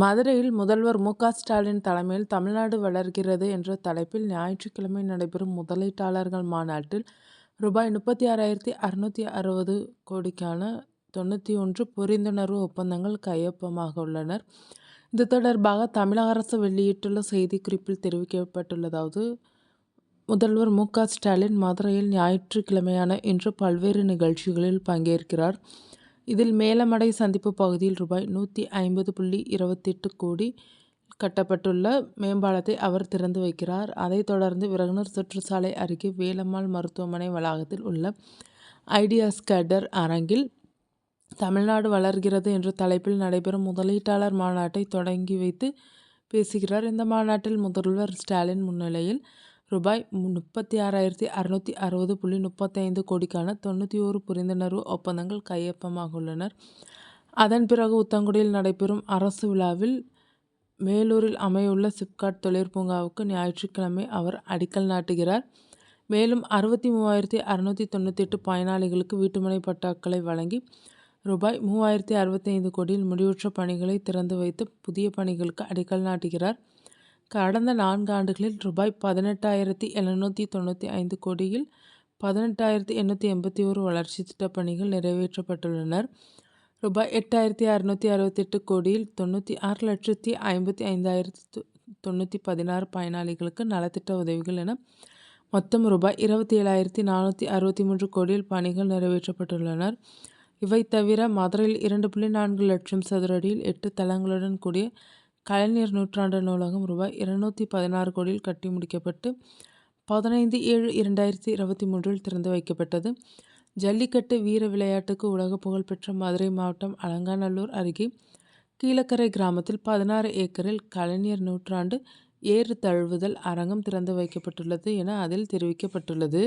மதுரையில் முதல்வர் மு. ஸ்டாலின் தலைமையில் தமிழ்நாடு வளர்கிறது என்ற தலைப்பில் ஞாயிற்றுக்கிழமை நடைபெறும் முதலீட்டாளர்கள் மாநாட்டில் ரூபாய் முப்பத்தி ஆறாயிரத்தி அறுநூற்று அறுபது கோடிக்கான தொண்ணூற்றி ஒன்று புரிந்துணர்வு ஒப்பந்தங்கள் கையொப்பமாக உள்ளனர் இது தொடர்பாக தமிழக அரசு வெளியிட்டுள்ள செய்திக்குறிப்பில் தெரிவிக்கப்பட்டுள்ளதாவது முதல்வர் மு. ஸ்டாலின் மதுரையில் ஞாயிற்றுக்கிழமையான இன்று பல்வேறு நிகழ்ச்சிகளில் பங்கேற்கிறார். இதில் மேலமடை சந்திப்பு பகுதியில் ரூபாய் நூற்றி ஐம்பது புள்ளி இருபத்தெட்டு கோடி கட்டப்பட்டுள்ள மேம்பாலத்தை அவர் திறந்து வைக்கிறார். அதைத் தொடர்ந்து விரகனூர் சுற்றுச்சாலை அருகே வேலம்மாள் மருத்துவமனை வளாகத்தில் உள்ள ஐடியா ஸ்கேடர் அரங்கில் தமிழ்நாடு வளர்கிறது என்ற தலைப்பில் நடைபெறும் முதலீட்டாளர் மாநாட்டை தொடங்கி வைத்து பேசுகிறார். இந்த மாநாட்டில் முதல்வர் ஸ்டாலின் முன்னிலையில் ரூபாய் முப்பத்தி ஆறாயிரத்தி அறுநூற்று அறுபது புள்ளி முப்பத்தைந்து கோடிக்கான தொண்ணூற்றி ஓரு புரிந்துணர்வு ஒப்பந்தங்கள் கையொப்பமாகவுள்ளன. அதன் பிறகு உத்தங்குடியில் நடைபெறும் அரசு விழாவில் மேலூரில் அமையுள்ள சிப்காட் தொழிற்பூங்காவுக்கு ஞாயிற்றுக்கிழமை அவர் அடிக்கல் நாட்டுகிறார். மேலும் அறுபத்தி மூவாயிரத்து தொண்ணூற்றி எட்டு பயனாளிகளுக்கு வீட்டுமனை பட்டாக்களை வழங்கி ரூபாய் மூவாயிரத்தி அறுபத்தைந்து கோடியில் முடிவுற்ற பணிகளை திறந்து வைத்து புதிய பணிகளுக்கு அடிக்கல் நாட்டுகிறார். கடந்த நான்காண்டுகளில் ரூபாய் பதினெட்டாயிரத்தி எழுநூற்றி தொண்ணூற்றி ஐந்து கோடியில் பதினெட்டாயிரத்தி எண்ணூற்றி எண்பத்தி ஓரு வளர்ச்சி திட்டப் பணிகள் நிறைவேற்றப்பட்டுள்ளன. ரூபாய் எட்டாயிரத்தி அறுநூற்றி அறுபத்தெட்டு கோடியில் தொண்ணூற்றி ஆறு லட்சத்தி ஐம்பத்தி ஐந்தாயிரத்து தொண்ணூற்றி பதினாறு பயனாளிகளுக்கு நலத்திட்ட உதவிகள் என மொத்தம் ரூபாய் இருபத்தி ஏழாயிரத்தி நானூற்றி அறுபத்தி மூன்று கோடியில் பணிகள் நிறைவேற்றப்பட்டுள்ளன. இவை தவிர மதுரையில் இரண்டு புள்ளி நான்கு லட்சம் சதுர அடியில் எட்டு தளங்களுடன் கூடிய கலைஞர் நூற்றாண்டு நூலகம் ரூபாய் இருநூற்றி பதினாறு கோடியில் கட்டி முடிக்கப்பட்டு பதினைந்து ஏழு இரண்டாயிரத்தி இருபத்தி மூன்றில் திறந்து வைக்கப்பட்டது. ஜல்லிக்கட்டு வீர விளையாட்டுக்கு உலக புகழ்பெற்ற மதுரை மாவட்டம் அலங்காநல்லூர் அருகே கீழக்கரை கிராமத்தில் பதினாறு ஏக்கரில் கலைஞர் நூற்றாண்டு ஏறு தழுவுதல் அரங்கம் திறந்து வைக்கப்பட்டுள்ளது என அதில் தெரிவிக்கப்பட்டுள்ளது.